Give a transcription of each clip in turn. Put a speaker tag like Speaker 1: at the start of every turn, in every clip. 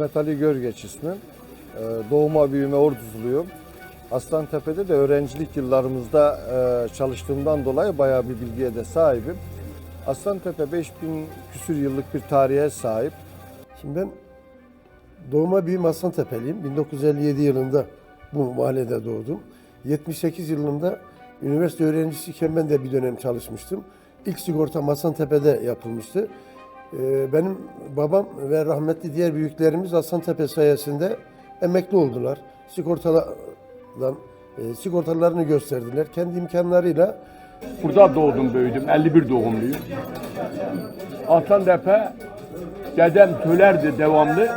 Speaker 1: Mehmet Ali Görgeç ismim. Ee, Doğuma büyüme orduzuluyum. Aslantepe'de de öğrencilik yıllarımızda e, çalıştığımdan dolayı bayağı bir bilgiye de sahibim. Aslantepe 5000 küsür yıllık bir tarihe sahip.
Speaker 2: Şimdi ben doğma büyüme Aslantepe'liyim. 1957 yılında bu mahallede doğdum. 78 yılında üniversite öğrencisiyken ben de bir dönem çalışmıştım. İlk sigortam Aslantepe'de yapılmıştı. Ee, Benim babam ve rahmetli diğer büyüklerimiz Aslantepe sayesinde emekli oldular. Sigortalardan e, sigortalarını gösterdiler. Kendi imkanlarıyla
Speaker 3: Burada doğdum büyüdüm. 51 doğumluyum. Aslantepe dedem söylerdi devamlı.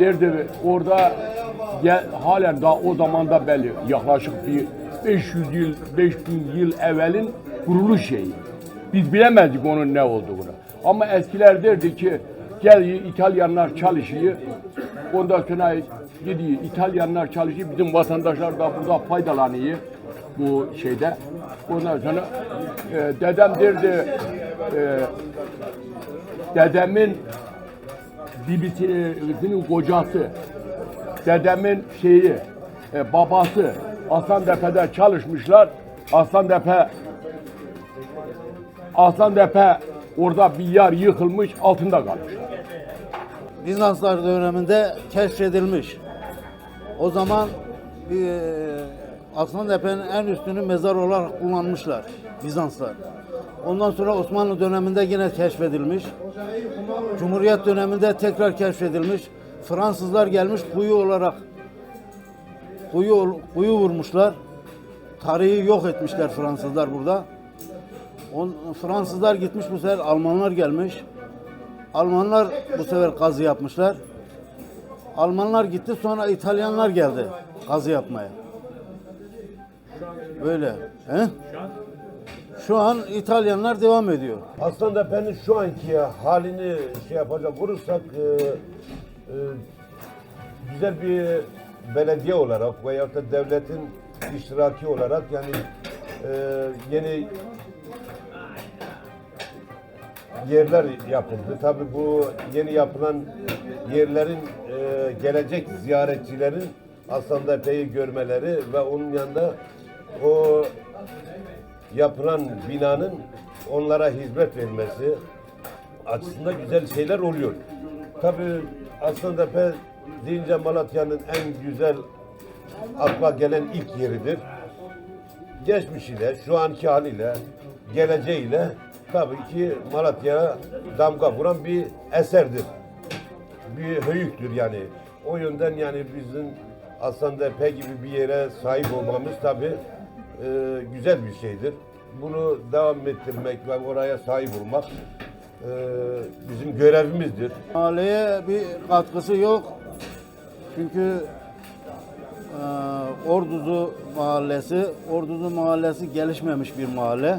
Speaker 3: Derdi orada gel, halen daha o zamanda belli yaklaşık bir 500 yıl 5000 yıl evvelin kuruluş şeyi. Biz bilemezdik onun ne olduğunu. Ama eskiler derdi ki gel İtalyanlar çalışıyor. Ondan sonra gidiyor İtalyanlar çalışıyor. Bizim vatandaşlar da burada faydalanıyor bu şeyde. Ondan sonra e, dedem derdi e, dedemin bibisinin kocası, dedemin şeyi, e, babası Aslantepe'de çalışmışlar. Aslantepe Aslantepe orada bir yer yıkılmış, altında kalmışlar.
Speaker 4: Bizanslar döneminde keşfedilmiş. O zaman bir Aslantepe'nin en üstünü mezar olarak kullanmışlar Bizanslar. Ondan sonra Osmanlı döneminde yine keşfedilmiş. Cumhuriyet döneminde tekrar keşfedilmiş. Fransızlar gelmiş kuyu olarak kuyu kuyu vurmuşlar. Tarihi yok etmişler Fransızlar burada. On, Fransızlar gitmiş bu sefer Almanlar gelmiş. Almanlar bu sefer kazı yapmışlar. Almanlar gitti sonra İtalyanlar geldi kazı yapmaya. Böyle. He? Şu an İtalyanlar devam ediyor.
Speaker 5: Aslantepe'nin şu anki halini şey yapacak olursak e, e, güzel bir belediye olarak veyahut da devletin iştiraki olarak yani e, yeni yerler yapıldı. Tabii bu yeni yapılan yerlerin e, gelecek ziyaretçilerin Aslantepe'yi görmeleri ve onun yanında o yapılan binanın onlara hizmet vermesi açısından güzel şeyler oluyor. Tabii Aslantepe deyince Malatya'nın en güzel akla gelen ilk yeridir. Geçmişiyle, şu anki haliyle, geleceğiyle tabii ki Malatya'ya damga vuran bir eserdir. Bir höyüktür yani. O yönden yani bizim Aslantepe gibi bir yere sahip olmamız tabii e, güzel bir şeydir. Bunu devam ettirmek ve oraya sahip olmak e, bizim görevimizdir.
Speaker 4: Mahalleye bir katkısı yok. Çünkü e, Orduzu mahallesi, Orduzu mahallesi gelişmemiş bir mahalle.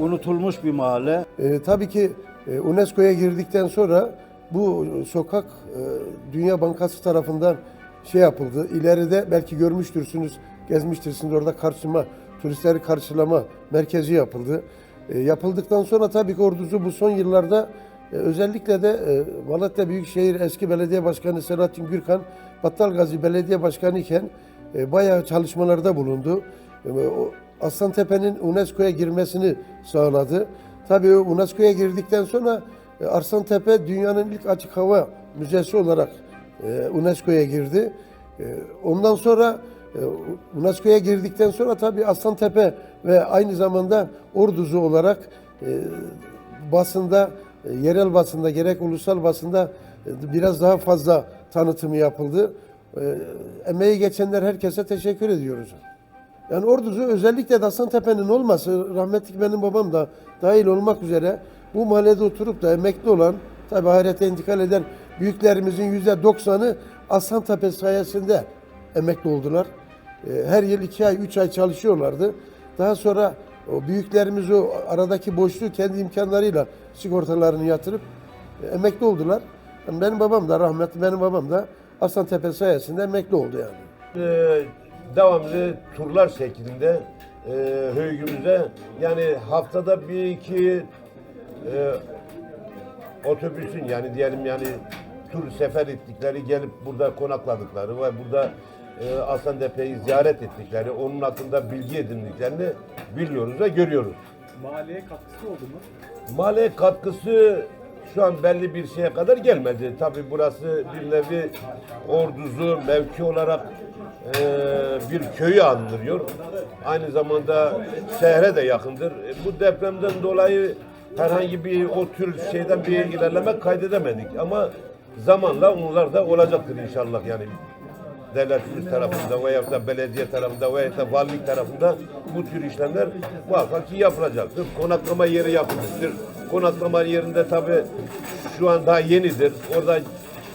Speaker 4: Unutulmuş bir mahalle.
Speaker 2: E, tabii ki e, UNESCO'ya girdikten sonra bu sokak e, Dünya Bankası tarafından şey yapıldı. İleride belki görmüştürsünüz, gezmiştirsiniz orada karşılama, turistleri karşılama merkezi yapıldı. E, yapıldıktan sonra tabii ki Orduzu bu son yıllarda e, özellikle de e, Malatya Büyükşehir eski belediye başkanı Selahattin Gürkan, Battalgazi Belediye Başkanı iken e, bayağı çalışmalarda bulundu. E, o Aslantepe'nin UNESCO'ya girmesini sağladı. Tabii UNESCO'ya girdikten sonra e, Arslantepe dünyanın ilk açık hava müzesi olarak e, UNESCO'ya girdi. E, Ondan sonra UNESCO'ya girdikten sonra tabii Aslantepe ve aynı zamanda Orduzu olarak basında, yerel basında gerek ulusal basında biraz daha fazla tanıtımı yapıldı. Emeği geçenler herkese teşekkür ediyoruz. Yani Orduzu özellikle de Aslantepe'nin olması, rahmetli benim babam da dahil olmak üzere bu mahallede oturup da emekli olan, tabi ahirete intikal eden büyüklerimizin yüzde doksanı Aslantepe sayesinde emekli oldular. Ee, Her yıl iki ay, üç ay çalışıyorlardı. Daha sonra o büyüklerimiz o aradaki boşluğu kendi imkanlarıyla sigortalarını yatırıp e, emekli oldular. Yani benim babam da rahmetli benim babam da Aslantepe sayesinde emekli oldu yani.
Speaker 5: E, devamlı turlar şeklinde e, höygümüze yani haftada bir iki e, otobüsün yani diyelim yani tur sefer ettikleri gelip burada konakladıkları ve burada e, Aslantepe'yi ziyaret ettikleri, onun hakkında bilgi edindiklerini biliyoruz ve görüyoruz.
Speaker 6: Mahalleye katkısı oldu mu?
Speaker 5: Maliye katkısı şu an belli bir şeye kadar gelmedi. Tabi burası bir nevi orduzu mevki olarak e, bir köyü andırıyor. Aynı zamanda şehre de yakındır. E, bu depremden dolayı herhangi bir o tür şeyden bir ilerleme kaydedemedik. Ama zamanla onlar da olacaktır inşallah yani devletimiz tarafında veya da belediye tarafında veya da valilik tarafında bu tür işlemler muhakkak ki yapılacaktır. Konaklama yeri yapılmıştır. Konaklama yerinde tabi şu an daha yenidir. Orada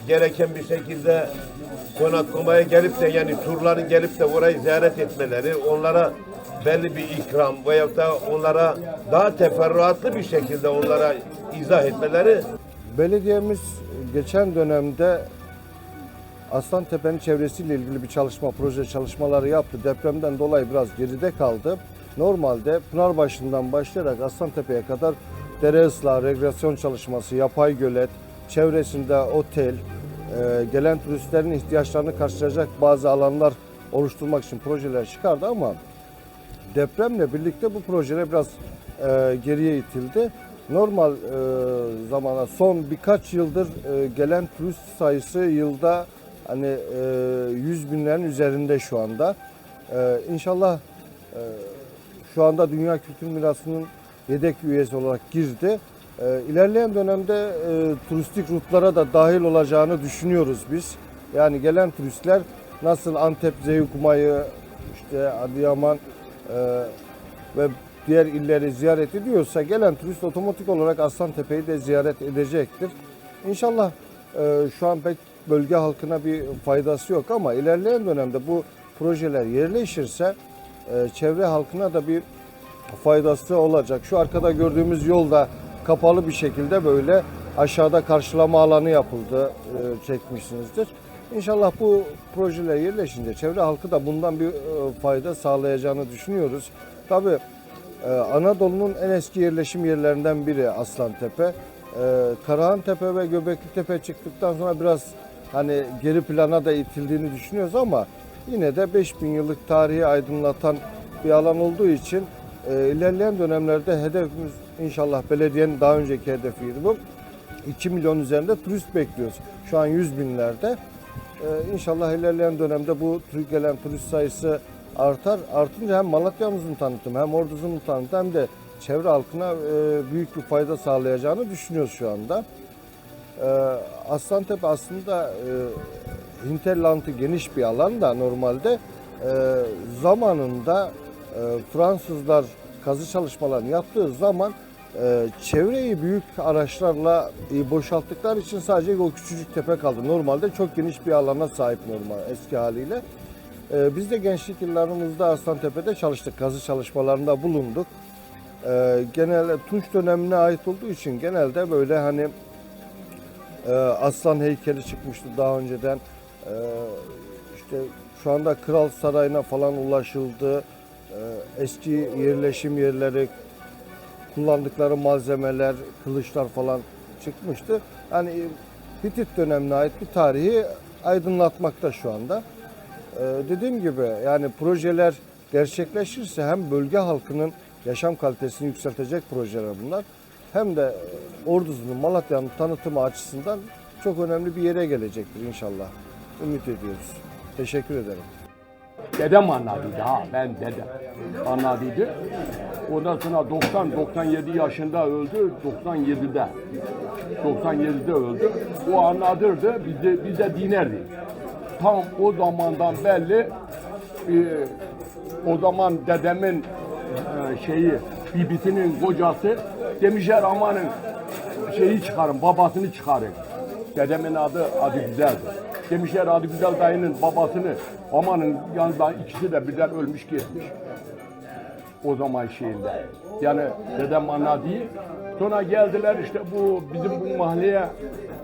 Speaker 5: gereken bir şekilde konaklamaya gelip de yani turların gelip de orayı ziyaret etmeleri, onlara belli bir ikram veya da onlara daha teferruatlı bir şekilde onlara izah etmeleri
Speaker 1: Belediyemiz geçen dönemde Aslantepe'nin çevresiyle ilgili bir çalışma, proje çalışmaları yaptı. Depremden dolayı biraz geride kaldı. Normalde Pınarbaşı'ndan başlayarak Aslantepe'ye kadar dere ıslahı, regresyon çalışması, yapay gölet, çevresinde otel, e, gelen turistlerin ihtiyaçlarını karşılayacak bazı alanlar oluşturmak için projeler çıkardı ama depremle birlikte bu projeler biraz e, geriye itildi. Normal e, zamana son birkaç yıldır gelen turist sayısı yılda hani e, 100 binlerin üzerinde şu anda. E, inşallah e, şu anda Dünya Kültür Mirası'nın yedek üyesi olarak girdi. E, ilerleyen dönemde e, turistik rutlara da dahil olacağını düşünüyoruz biz. Yani gelen turistler nasıl Antep, Zeykumay'ı, işte Adıyaman e, ve diğer illeri ziyaret ediyorsa gelen turist otomatik olarak Aslantepe'yi de ziyaret edecektir. İnşallah e, şu an pek bölge halkına bir faydası yok ama ilerleyen dönemde bu projeler yerleşirse e, çevre halkına da bir faydası olacak. Şu arkada gördüğümüz yolda kapalı bir şekilde böyle aşağıda karşılama alanı yapıldı, e, çekmişsinizdir. İnşallah bu projeler yerleşince çevre halkı da bundan bir e, fayda sağlayacağını düşünüyoruz. Tabii e, Anadolu'nun en eski yerleşim yerlerinden biri Aslantepe. E, Karahantepe ve Göbeklitepe çıktıktan sonra biraz hani geri plana da itildiğini düşünüyoruz ama yine de 5000 yıllık tarihi aydınlatan bir alan olduğu için ilerleyen dönemlerde hedefimiz inşallah belediyenin daha önceki hedefiydi bu. 2 milyon üzerinde turist bekliyoruz. Şu an 100 binlerde. Ee, inşallah ilerleyen dönemde bu gelen turist sayısı artar. Artınca hem Malatya'mızın tanıtımı hem Ordu'nun tanıtımı hem de çevre halkına e, büyük bir fayda sağlayacağını düşünüyoruz şu anda. Ee, Aslantepe aslında e, hinterlandı geniş bir alan da normalde e, zamanında e, Fransızlar kazı çalışmalarını yaptığı zaman e, çevreyi büyük araçlarla e, boşalttıkları için sadece o küçücük tepe kaldı. Normalde çok geniş bir alana sahip normal eski haliyle. E, biz de gençlik yıllarımızda Aslantepe'de çalıştık. Kazı çalışmalarında bulunduk. E, genelde Tunç dönemine ait olduğu için genelde böyle hani e, aslan heykeli çıkmıştı daha önceden. E, işte şu anda Kral Sarayı'na falan ulaşıldı. E, eski yerleşim yerleri, kullandıkları malzemeler, kılıçlar falan çıkmıştı. Yani Hitit dönemine ait bir tarihi aydınlatmakta şu anda. Ee, dediğim gibi yani projeler gerçekleşirse hem bölge halkının yaşam kalitesini yükseltecek projeler bunlar. Hem de Ordu'nun, Malatya'nın tanıtımı açısından çok önemli bir yere gelecektir inşallah. Ümit ediyoruz. Teşekkür ederim.
Speaker 3: Dedem anladıydı ha ben dedem anladıydı. Ondan sonra 90-97 yaşında öldü 97'de. 97'de öldü. O anladırdı bize, bize dinerdi. Tam o zamandan belli e, o zaman dedemin e, şeyi bibisinin kocası demişler amanın şeyi çıkarın babasını çıkarın. Dedemin adı adı güzeldi. Demişler adı güzel dayının babasını amanın yanında ikisi de birden ölmüş gitmiş. O zaman şeyinde. Yani dedem anladı. Sonra geldiler işte bu bizim bu mahalleye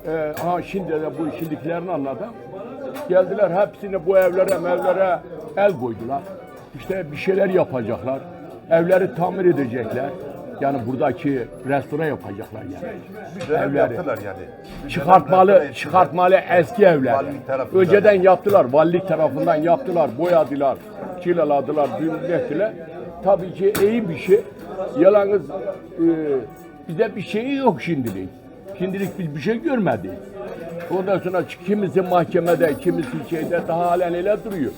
Speaker 3: e, ha şimdi de bu şimdikilerini anladım. Geldiler hepsini bu evlere mevlere el koydular. İşte bir şeyler yapacaklar. Evleri tamir edecekler. Yani buradaki restoran yapacaklar yani.
Speaker 5: Bir dönem
Speaker 3: Evleri.
Speaker 5: yaptılar yani. Bir dönem
Speaker 3: Çıkartmalı, çıkartmalı eski evler.
Speaker 5: Valilik tarafından
Speaker 3: Önceden yaptılar, valilik tarafından yaptılar, boyadılar, çilaladılar, düğün ettiler. Tabii ki iyi bir şey. Yalnız e, bize bir şey yok şimdilik. Şimdilik biz bir şey görmedik. Ondan sonra kimisi mahkemede, kimisi şeyde daha halen öyle duruyor.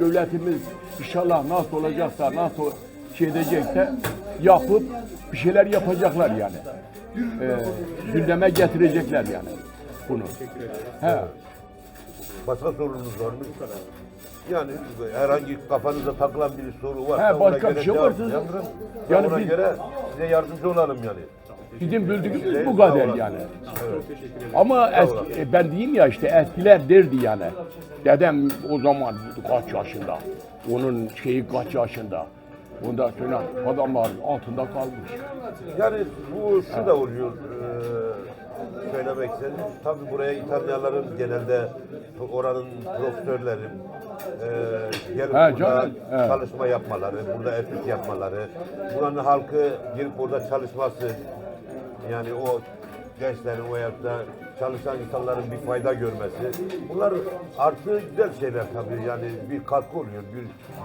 Speaker 3: Devletimiz inşallah nasıl olacaksa, nasıl şey edecekse yapıp bir şeyler yapacaklar yani. E, gündeme getirecekler yani bunu. He.
Speaker 5: Başka sorunuz var mı? Yani herhangi kafanıza takılan bir soru varsa
Speaker 3: He, başka bir şey varsa-. Yani
Speaker 5: ona
Speaker 3: biz-
Speaker 5: göre size yardımcı olalım yani.
Speaker 3: Bizim bildiğimiz bu kadar yani.
Speaker 5: Evet.
Speaker 3: Ama eski, e, ben diyeyim ya işte eskiler derdi yani. Dedem o zaman kaç yaşında. Onun şeyi kaç yaşında. Ondan sonra adamlar altında kalmış.
Speaker 5: Yani bu şu da oluyor. eee, söylemek istedim. Tabii buraya İtalyanların genelde oranın profesörleri eee gelip
Speaker 3: He,
Speaker 5: burada
Speaker 3: canım, he.
Speaker 5: çalışma yapmaları, burada etüt yapmaları, buranın halkı gelip burada çalışması, yani o gençlerin veyahut da çalışan insanların bir fayda görmesi. Bunlar artı güzel şeyler tabii yani bir katkı oluyor bir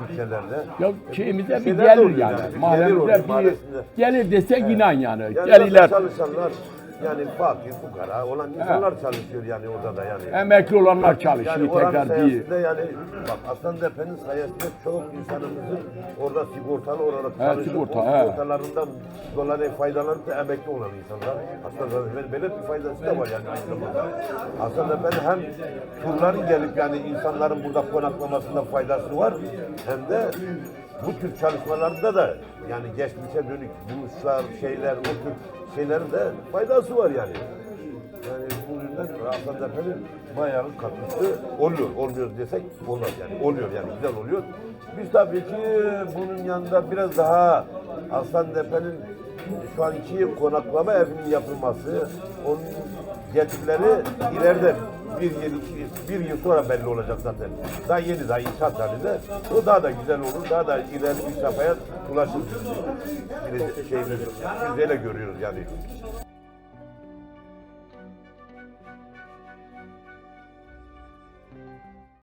Speaker 5: bütçelerle.
Speaker 3: Ya şeyimize bir gelir yani.
Speaker 5: yani, bir gelir
Speaker 3: Mahallemize
Speaker 5: oluyor
Speaker 3: bir gelir desek inan yani.
Speaker 5: Yani
Speaker 3: Gelirler.
Speaker 5: çalışanlar yani fakir, fukara olan insanlar çalışıyor yani orada da yani.
Speaker 3: Emekli olanlar çalışıyor
Speaker 5: Yani oranın
Speaker 3: tekrar değil.
Speaker 5: sayesinde yani bak Aslantepe'nin sayesinde çok insanımızın orada sigortalı olarak
Speaker 3: He,
Speaker 5: çalışıp
Speaker 3: sigorta,
Speaker 5: o
Speaker 3: he.
Speaker 5: sigortalarından dolayı faydalanıp da emekli olan insanlar. Aslantepe'nin böyle bir faydası da var yani aynı zamanda. Aslantepe'nin hem turların gelip yani insanların burada konaklamasında faydası var hem de bu tür çalışmalarda da yani geçmişe dönük buluşlar, şeyler, o tür şeylerin de faydası var yani. Yani bu yüzden Aslantepe'nin bayağı katkısı oluyor. Olmuyor desek olmaz yani. Oluyor yani güzel oluyor. Biz tabii ki bunun yanında biraz daha Aslantepe'nin şu anki konaklama evinin yapılması, onun getirileri ileride bir yıl, bir yıl sonra belli olacak zaten. Daha yeni daha inşaat halinde. O daha da güzel olur. Daha da ileri bir safhaya ulaşır. Bir şeyimiz, biz öyle görüyoruz yani.